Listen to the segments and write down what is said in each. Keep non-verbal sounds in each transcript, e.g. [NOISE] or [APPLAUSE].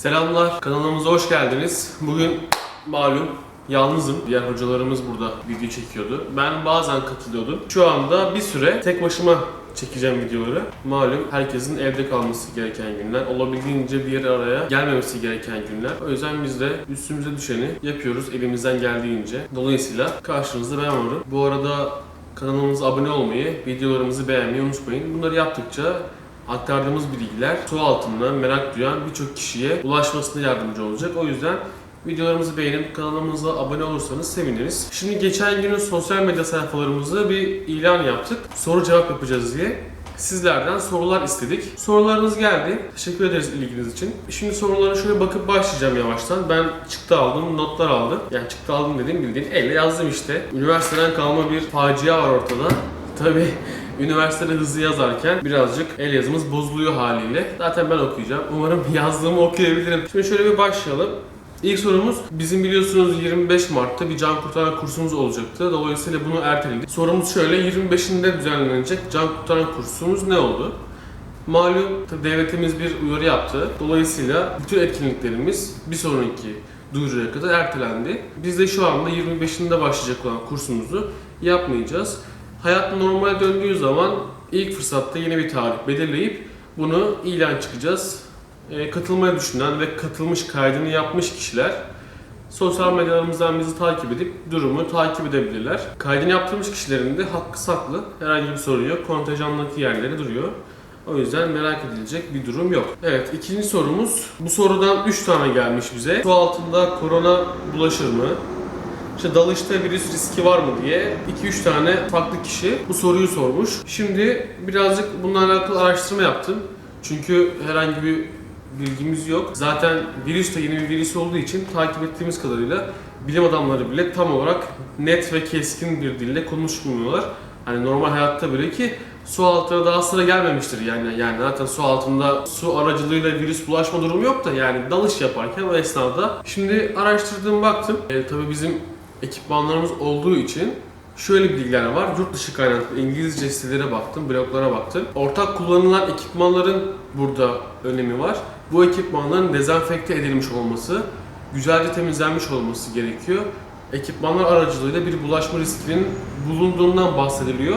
Selamlar, kanalımıza hoş geldiniz. Bugün malum yalnızım. Diğer hocalarımız burada video çekiyordu. Ben bazen katılıyordum. Şu anda bir süre tek başıma çekeceğim videoları. Malum herkesin evde kalması gereken günler. Olabildiğince bir araya gelmemesi gereken günler. O yüzden biz de üstümüze düşeni yapıyoruz elimizden geldiğince. Dolayısıyla karşınızda ben varım. Bu arada kanalımıza abone olmayı, videolarımızı beğenmeyi unutmayın. Bunları yaptıkça aktardığımız bilgiler su altında merak duyan birçok kişiye ulaşmasına yardımcı olacak. O yüzden videolarımızı beğenip kanalımıza abone olursanız seviniriz. Şimdi geçen günün sosyal medya sayfalarımızda bir ilan yaptık. Soru cevap yapacağız diye. Sizlerden sorular istedik. Sorularınız geldi. Teşekkür ederiz ilginiz için. Şimdi sorulara şöyle bakıp başlayacağım yavaştan. Ben çıktı aldım, notlar aldım. Yani çıktı aldım dediğim bildiğin elle yazdım işte. Üniversiteden kalma bir facia var ortada. Tabii üniversitede hızlı yazarken birazcık el yazımız bozuluyor haliyle. Zaten ben okuyacağım. Umarım [LAUGHS] yazdığımı okuyabilirim. Şimdi şöyle bir başlayalım. İlk sorumuz bizim biliyorsunuz 25 Mart'ta bir can kurtaran kursumuz olacaktı. Dolayısıyla bunu erteledik. Sorumuz şöyle 25'inde düzenlenecek can kurtaran kursumuz ne oldu? Malum devletimiz bir uyarı yaptı. Dolayısıyla bütün etkinliklerimiz bir sonraki duyuruya kadar ertelendi. Biz de şu anda 25'inde başlayacak olan kursumuzu yapmayacağız. Hayat normale döndüğü zaman ilk fırsatta yeni bir tarih belirleyip bunu ilan çıkacağız. Ee, katılmayı düşünen ve katılmış kaydını yapmış kişiler sosyal medyalarımızdan bizi takip edip durumu takip edebilirler. Kaydını yaptırmış kişilerin de hakkı saklı. Herhangi bir sorun yok. Kontenjandaki yerleri duruyor. O yüzden merak edilecek bir durum yok. Evet ikinci sorumuz. Bu sorudan 3 tane gelmiş bize. Su altında korona bulaşır mı? İşte dalışta virüs riski var mı diye 2-3 tane farklı kişi bu soruyu sormuş. Şimdi birazcık bununla alakalı araştırma yaptım. Çünkü herhangi bir bilgimiz yok. Zaten virüs de yeni bir virüs olduğu için takip ettiğimiz kadarıyla bilim adamları bile tam olarak net ve keskin bir dille konuşmuyorlar. Hani normal hayatta bile ki su altına daha sıra gelmemiştir yani yani zaten su altında su aracılığıyla virüs bulaşma durumu yok da yani dalış yaparken o esnada şimdi araştırdığım baktım e, tabii bizim ekipmanlarımız olduğu için şöyle bilgiler var. Yurt dışı kaynaklı İngilizce sitelere baktım, bloglara baktım. Ortak kullanılan ekipmanların burada önemi var. Bu ekipmanların dezenfekte edilmiş olması, güzelce temizlenmiş olması gerekiyor. Ekipmanlar aracılığıyla bir bulaşma riskinin bulunduğundan bahsediliyor.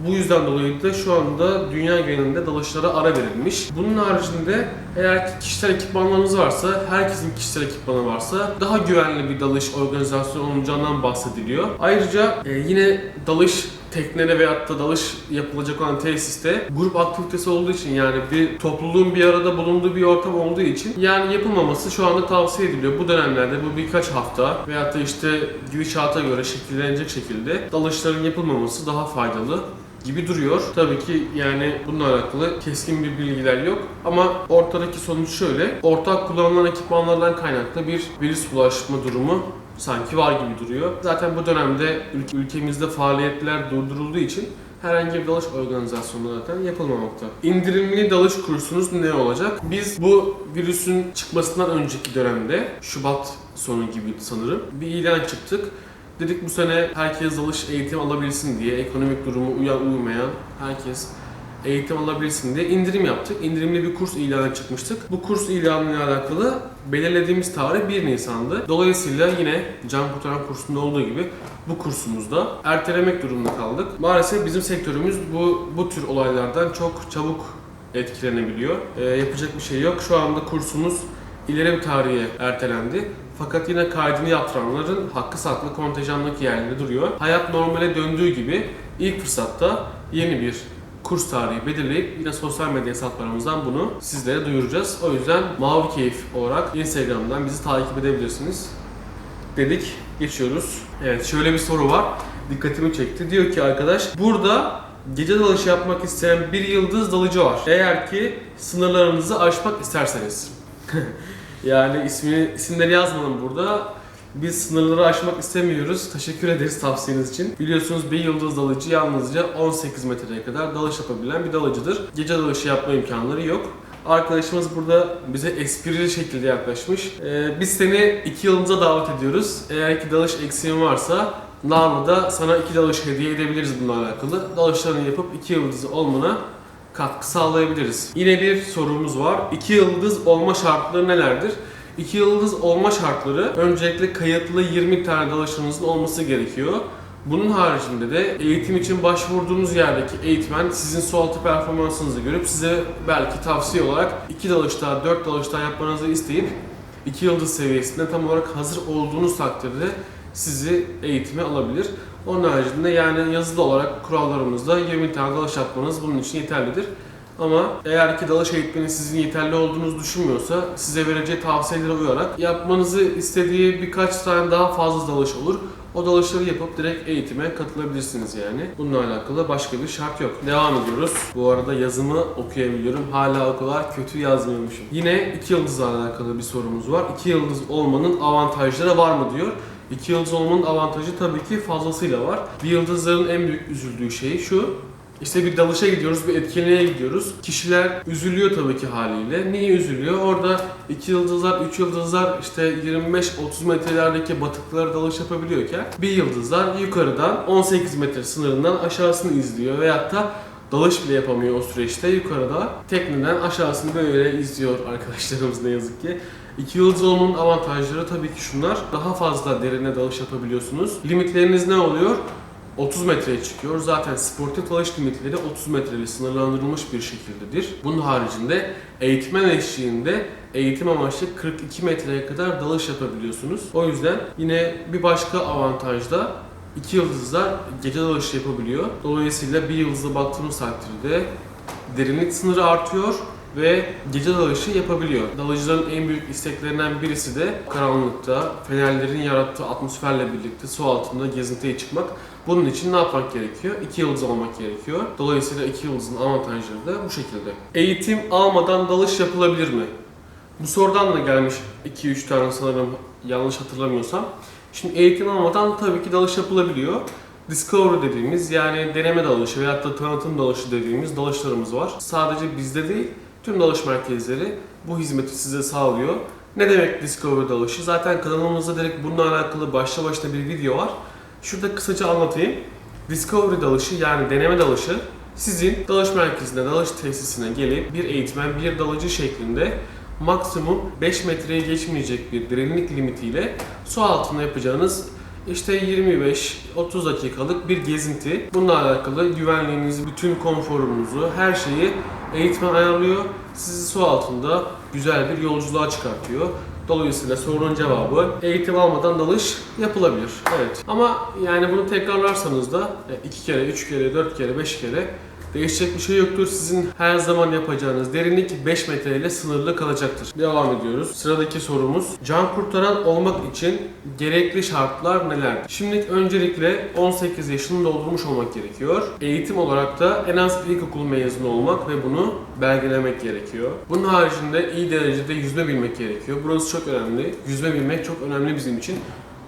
Bu yüzden dolayı da şu anda dünya genelinde dalışlara ara verilmiş. Bunun haricinde eğer ki kişisel ekipmanlarınız varsa, herkesin kişisel ekipmanı varsa daha güvenli bir dalış organizasyonu olacağından bahsediliyor. Ayrıca e, yine dalış teknede veyahut da dalış yapılacak olan tesiste grup aktivitesi olduğu için yani bir topluluğun bir arada bulunduğu bir ortam olduğu için yani yapılmaması şu anda tavsiye ediliyor. Bu dönemlerde bu birkaç hafta veyahut da işte gidişata göre şekillenecek şekilde dalışların yapılmaması daha faydalı gibi duruyor. Tabii ki yani bununla alakalı keskin bir bilgiler yok ama ortadaki sonuç şöyle. Ortak kullanılan ekipmanlardan kaynaklı bir virüs bulaşma durumu sanki var gibi duruyor. Zaten bu dönemde ül- ülkemizde faaliyetler durdurulduğu için herhangi bir dalış organizasyonu zaten yapılmamakta. İndirimli dalış kursunuz ne olacak? Biz bu virüsün çıkmasından önceki dönemde Şubat sonu gibi sanırım bir ilan çıktık. Dedik bu sene herkes dalış eğitim alabilsin diye ekonomik durumu uyan uymayan herkes eğitim alabilsin diye indirim yaptık. İndirimli bir kurs ilanı çıkmıştık. Bu kurs ilanıyla alakalı belirlediğimiz tarih 1 Nisan'dı. Dolayısıyla yine Can Kurtaran kursunda olduğu gibi bu kursumuzda ertelemek durumunda kaldık. Maalesef bizim sektörümüz bu bu tür olaylardan çok çabuk etkilenebiliyor. Ee, yapacak bir şey yok. Şu anda kursumuz ileri bir tarihe ertelendi. Fakat yine kaydını yaptıranların hakkı saklı kontenjandaki yerleri duruyor. Hayat normale döndüğü gibi ilk fırsatta yeni bir kurs tarihi belirleyip yine sosyal medya hesaplarımızdan bunu sizlere duyuracağız. O yüzden Mavi Keyif olarak Instagram'dan bizi takip edebilirsiniz. Dedik, geçiyoruz. Evet, şöyle bir soru var. Dikkatimi çekti. Diyor ki arkadaş, burada gece dalışı yapmak isteyen bir yıldız dalıcı var. Eğer ki sınırlarınızı aşmak isterseniz. [LAUGHS] yani ismi, isimleri yazmadım burada. Biz sınırları aşmak istemiyoruz. Teşekkür ederiz tavsiyeniz için. Biliyorsunuz bir yıldız dalıcı yalnızca 18 metreye kadar dalış yapabilen bir dalıcıdır. Gece dalışı yapma imkanları yok. Arkadaşımız burada bize esprili şekilde yaklaşmış. Ee, biz seni iki yılımıza davet ediyoruz. Eğer ki dalış eksiğin varsa Narlı'da sana iki dalış hediye edebiliriz bununla alakalı. Dalışlarını yapıp iki yıldızı olmana katkı sağlayabiliriz. Yine bir sorumuz var. 2 yıldız olma şartları nelerdir? 2 yıldız olma şartları öncelikle kayıtlı 20 tane dalışınızın olması gerekiyor. Bunun haricinde de eğitim için başvurduğunuz yerdeki eğitmen sizin su altı performansınızı görüp size belki tavsiye olarak 2 dalışta, 4 dalışta yapmanızı isteyip 2 yıldız seviyesinde tam olarak hazır olduğunuz takdirde sizi eğitime alabilir. Onun haricinde yani yazılı olarak kurallarımızda 20 tane dalış yapmanız bunun için yeterlidir. Ama eğer ki dalış eğitmeni sizin yeterli olduğunuzu düşünmüyorsa size vereceği tavsiyelere uyarak yapmanızı istediği birkaç tane daha fazla dalış olur. O dalışları yapıp direkt eğitime katılabilirsiniz yani. Bununla alakalı başka bir şart yok. Devam ediyoruz. Bu arada yazımı okuyabiliyorum. Hala o kadar kötü yazmıyormuşum. Yine iki yıldızla alakalı bir sorumuz var. İki yıldız olmanın avantajları var mı diyor. İki yıldız olmanın avantajı tabii ki fazlasıyla var. Bir yıldızların en büyük üzüldüğü şey şu. İşte bir dalışa gidiyoruz, bir etkinliğe gidiyoruz. Kişiler üzülüyor tabii ki haliyle. Niye üzülüyor? Orada 2 yıldızlar, 3 yıldızlar işte 25-30 metrelerdeki batıklara dalış yapabiliyorken bir yıldızlar yukarıdan 18 metre sınırından aşağısını izliyor veyahut da dalış bile yapamıyor o süreçte yukarıda tekneden aşağısını böyle izliyor arkadaşlarımız ne yazık ki. İki yıldız olmanın avantajları tabii ki şunlar. Daha fazla derine dalış yapabiliyorsunuz. Limitleriniz ne oluyor? 30 metreye çıkıyor. Zaten sportif dalış limitleri 30 metreyle sınırlandırılmış bir şekildedir. Bunun haricinde eğitmen eşliğinde eğitim amaçlı 42 metreye kadar dalış yapabiliyorsunuz. O yüzden yine bir başka avantaj da iki yıldızlar gece dalışı yapabiliyor. Dolayısıyla bir yıldızla baktığımız takdirde derinlik sınırı artıyor ve gece dalışı yapabiliyor. Dalıcıların en büyük isteklerinden birisi de karanlıkta fenerlerin yarattığı atmosferle birlikte su altında gezintiye çıkmak. Bunun için ne yapmak gerekiyor? İki yıldız olmak gerekiyor. Dolayısıyla iki yıldızın avantajları da bu şekilde. Eğitim almadan dalış yapılabilir mi? Bu sorudan da gelmiş 2-3 tane sanırım yanlış hatırlamıyorsam. Şimdi eğitim almadan tabii ki dalış yapılabiliyor. Discovery dediğimiz yani deneme dalışı veyahut da tanıtım dalışı dediğimiz dalışlarımız var. Sadece bizde değil, tüm dalış merkezleri bu hizmeti size sağlıyor. Ne demek Discovery dalışı? Zaten kanalımızda direkt bununla alakalı başlı başına bir video var. Şurada kısaca anlatayım. Discovery dalışı yani deneme dalışı sizin dalış merkezine, dalış tesisine gelip bir eğitmen, bir dalıcı şeklinde maksimum 5 metreye geçmeyecek bir derinlik limitiyle su altında yapacağınız işte 25-30 dakikalık bir gezinti. Bununla alakalı güvenliğinizi, bütün konforunuzu, her şeyi eğitmen ayarlıyor. Sizi su altında güzel bir yolculuğa çıkartıyor. Dolayısıyla sorunun cevabı eğitim almadan dalış yapılabilir. Evet. Ama yani bunu tekrarlarsanız da 2 kere, 3 kere, 4 kere, 5 kere Değişecek bir şey yoktur. Sizin her zaman yapacağınız derinlik 5 metre ile sınırlı kalacaktır. Devam ediyoruz. Sıradaki sorumuz. Can kurtaran olmak için gerekli şartlar nelerdir? Şimdi öncelikle 18 yaşını doldurmuş olmak gerekiyor. Eğitim olarak da en az ilkokul mezunu olmak ve bunu belgelemek gerekiyor. Bunun haricinde iyi derecede yüzme bilmek gerekiyor. Burası çok önemli. Yüzme bilmek çok önemli bizim için.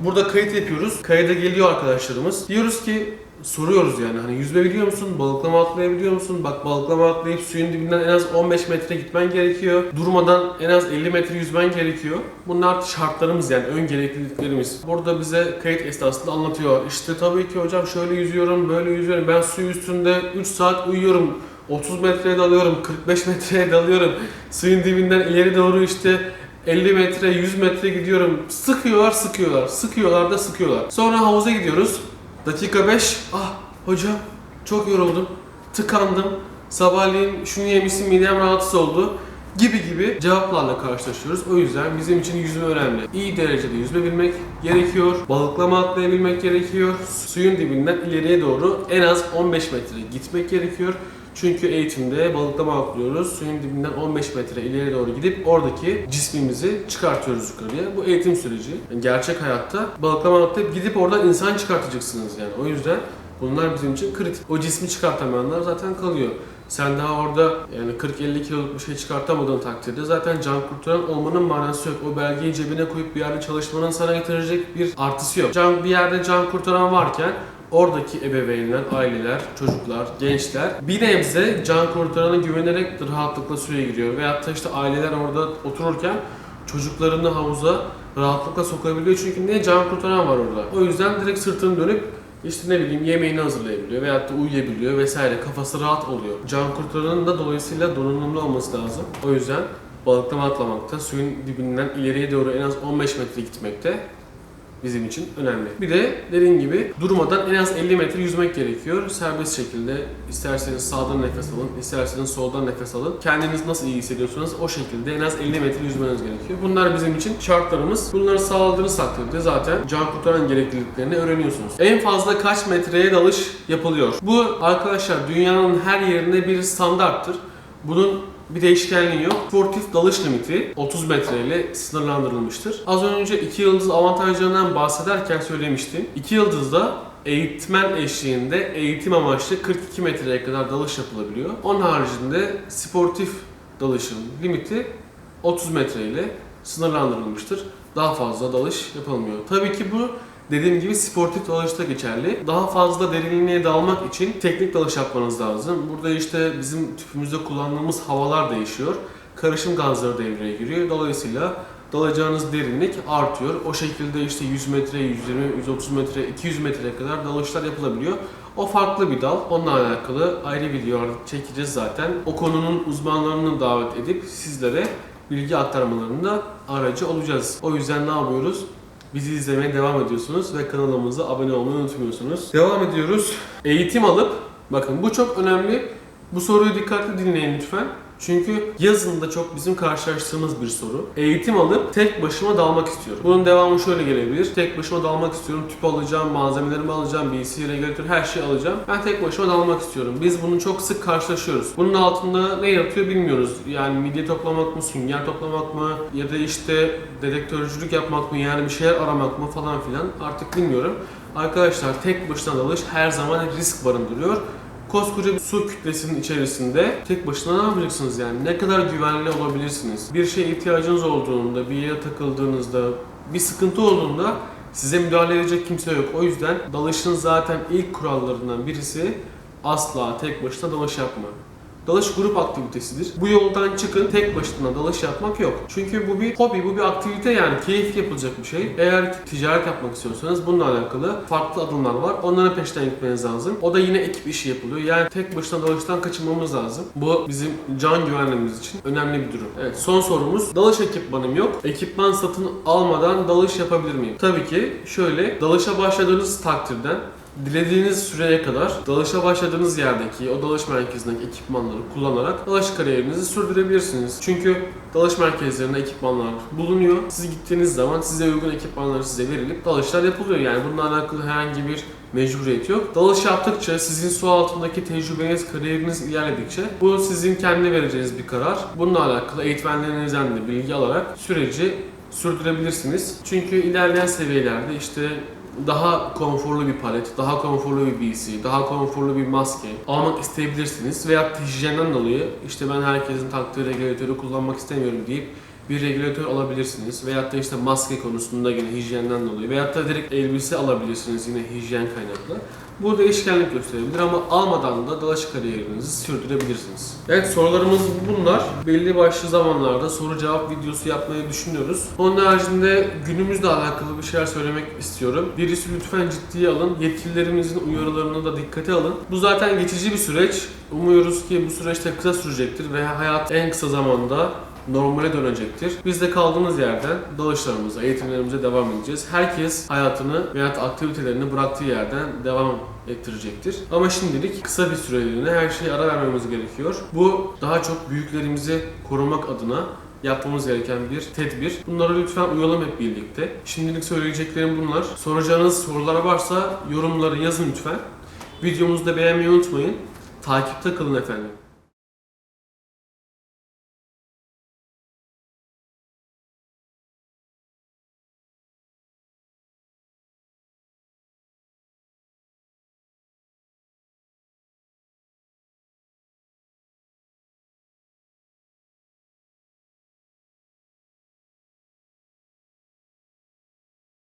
Burada kayıt yapıyoruz. Kayıda geliyor arkadaşlarımız. Diyoruz ki soruyoruz yani hani yüzme biliyor musun? Balıklama atlayabiliyor musun? Bak balıklama atlayıp suyun dibinden en az 15 metre gitmen gerekiyor. Durmadan en az 50 metre yüzmen gerekiyor. Bunlar şartlarımız yani ön gerekliliklerimiz. Burada bize kayıt esnasında anlatıyor. İşte tabii ki hocam şöyle yüzüyorum, böyle yüzüyorum. Ben su üstünde 3 saat uyuyorum. 30 metreye dalıyorum, 45 metreye dalıyorum. Suyun dibinden ileri doğru işte 50 metre, 100 metre gidiyorum. Sıkıyorlar, sıkıyorlar. Sıkıyorlar da sıkıyorlar. Sonra havuza gidiyoruz. Dakika 5. Ah hocam çok yoruldum. Tıkandım. Sabahleyin şunu yemişsin midem rahatsız oldu gibi gibi cevaplarla karşılaşıyoruz. O yüzden bizim için yüzme önemli. İyi derecede yüzme bilmek gerekiyor. Balıklama atlayabilmek gerekiyor. Suyun dibinden ileriye doğru en az 15 metre gitmek gerekiyor. Çünkü eğitimde balıklama atlıyoruz. Suyun dibinden 15 metre ileri doğru gidip oradaki cismimizi çıkartıyoruz yukarıya. Bu eğitim süreci. Yani gerçek hayatta balıklama atlayıp gidip oradan insan çıkartacaksınız yani. O yüzden bunlar bizim için kritik. O cismi çıkartamayanlar zaten kalıyor. Sen daha orada yani 40-50 kiloluk bir şey çıkartamadığın takdirde zaten can kurtaran olmanın manası yok. O belgeyi cebine koyup bir yerde çalışmanın sana getirecek bir artısı yok. Can, bir yerde can kurtaran varken oradaki ebeveynler, aileler, çocuklar, gençler bir nebze can kurtarana güvenerek rahatlıkla suya giriyor. Veyahut da işte aileler orada otururken çocuklarını havuza rahatlıkla sokabiliyor. Çünkü niye can kurtaran var orada. O yüzden direkt sırtını dönüp işte ne bileyim yemeğini hazırlayabiliyor veyahut da uyuyabiliyor vesaire kafası rahat oluyor. Can kurtaranın da dolayısıyla donanımlı olması lazım. O yüzden balıklama atlamakta, suyun dibinden ileriye doğru en az 15 metre gitmekte bizim için önemli. Bir de dediğim gibi durmadan en az 50 metre yüzmek gerekiyor. Serbest şekilde isterseniz sağdan nefes alın, isterseniz soldan nefes alın. Kendiniz nasıl iyi hissediyorsanız o şekilde en az 50 metre yüzmeniz gerekiyor. Bunlar bizim için şartlarımız. Bunları sağladığınız takdirde zaten can kurtaran gerekliliklerini öğreniyorsunuz. En fazla kaç metreye dalış yapılıyor? Bu arkadaşlar dünyanın her yerinde bir standarttır. Bunun bir değişkenliği yok. Sportif dalış limiti 30 metre ile sınırlandırılmıştır. Az önce 2 yıldız avantajlarından bahsederken söylemiştim. 2 yıldızda eğitmen eşliğinde eğitim amaçlı 42 metreye kadar dalış yapılabiliyor. Onun haricinde sportif dalışın limiti 30 metre ile sınırlandırılmıştır. Daha fazla dalış yapılmıyor. Tabii ki bu Dediğim gibi sportif dalışta geçerli. Daha fazla derinliğe dalmak için teknik dalış yapmanız lazım. Burada işte bizim tüpümüzde kullandığımız havalar değişiyor. Karışım gazları devreye giriyor. Dolayısıyla dalacağınız derinlik artıyor. O şekilde işte 100 metre, 120, 130 metre, 200 metreye kadar dalışlar yapılabiliyor. O farklı bir dal. Onunla alakalı ayrı videolar çekeceğiz zaten. O konunun uzmanlarını davet edip sizlere bilgi aktarmalarında aracı olacağız. O yüzden ne yapıyoruz? Bizi izlemeye devam ediyorsunuz ve kanalımıza abone olmayı unutmuyorsunuz. Devam ediyoruz. Eğitim alıp, bakın bu çok önemli. Bu soruyu dikkatli dinleyin lütfen. Çünkü yazında çok bizim karşılaştığımız bir soru. Eğitim alıp tek başıma dalmak istiyorum. Bunun devamı şöyle gelebilir. Tek başıma dalmak istiyorum. Tüp alacağım, malzemelerimi alacağım, BC, regülatör her şeyi alacağım. Ben tek başıma dalmak istiyorum. Biz bunu çok sık karşılaşıyoruz. Bunun altında ne yatıyor bilmiyoruz. Yani midye toplamak mı, sünger toplamak mı ya da işte dedektörcülük yapmak mı yani bir şeyler aramak mı falan filan artık bilmiyorum. Arkadaşlar tek başına dalış her zaman risk barındırıyor. Koskoca bir su kütlesinin içerisinde tek başına ne yapacaksınız yani? Ne kadar güvenli olabilirsiniz? Bir şeye ihtiyacınız olduğunda, bir yere takıldığınızda, bir sıkıntı olduğunda size müdahale edecek kimse yok. O yüzden dalışın zaten ilk kurallarından birisi asla tek başına dalış yapma. Dalış grup aktivitesidir. Bu yoldan çıkın, tek başına dalış yapmak yok. Çünkü bu bir hobi, bu bir aktivite yani keyif yapılacak bir şey. Eğer ticaret yapmak istiyorsanız bununla alakalı farklı adımlar var. Onların peşinden gitmeniz lazım. O da yine ekip işi yapılıyor. Yani tek başına dalıştan kaçınmamız lazım. Bu bizim can güvenliğimiz için önemli bir durum. Evet son sorumuz. Dalış ekipmanım yok. Ekipman satın almadan dalış yapabilir miyim? Tabii ki şöyle dalışa başladığınız takdirden dilediğiniz süreye kadar dalışa başladığınız yerdeki o dalış merkezindeki ekipmanları kullanarak dalış kariyerinizi sürdürebilirsiniz. Çünkü dalış merkezlerinde ekipmanlar bulunuyor. Siz gittiğiniz zaman size uygun ekipmanları size verilip dalışlar yapılıyor. Yani bununla alakalı herhangi bir mecburiyet yok. Dalış yaptıkça sizin su altındaki tecrübeniz, kariyeriniz ilerledikçe bu sizin kendi vereceğiniz bir karar. Bununla alakalı eğitmenlerinizden de bilgi alarak süreci sürdürebilirsiniz. Çünkü ilerleyen seviyelerde işte daha konforlu bir palet, daha konforlu bir BC, daha konforlu bir maske almak isteyebilirsiniz. Veya hijyenden dolayı işte ben herkesin taktığı regülatörü kullanmak istemiyorum deyip bir regülatör alabilirsiniz. Veyahut da işte maske konusunda yine hijyenden dolayı. Veyahut da direkt elbise alabilirsiniz yine hijyen kaynaklı. Bu değişkenlik gösterebilir ama almadan da dalış kariyerinizi sürdürebilirsiniz. Evet sorularımız bunlar. Belli başlı zamanlarda soru cevap videosu yapmayı düşünüyoruz. Onun haricinde günümüzle alakalı bir şeyler söylemek istiyorum. Birisi lütfen ciddiye alın. Yetkililerimizin uyarılarını da dikkate alın. Bu zaten geçici bir süreç. Umuyoruz ki bu süreçte kısa sürecektir ve hayat en kısa zamanda normale dönecektir. Biz de kaldığımız yerden dalışlarımıza, eğitimlerimize devam edeceğiz. Herkes hayatını veya aktivitelerini bıraktığı yerden devam ettirecektir. Ama şimdilik kısa bir süreliğine her şeyi ara vermemiz gerekiyor. Bu daha çok büyüklerimizi korumak adına yapmamız gereken bir tedbir. Bunlara lütfen uyalım hep birlikte. Şimdilik söyleyeceklerim bunlar. Soracağınız sorular varsa yorumları yazın lütfen. Videomuzu da beğenmeyi unutmayın. Takipte kalın efendim.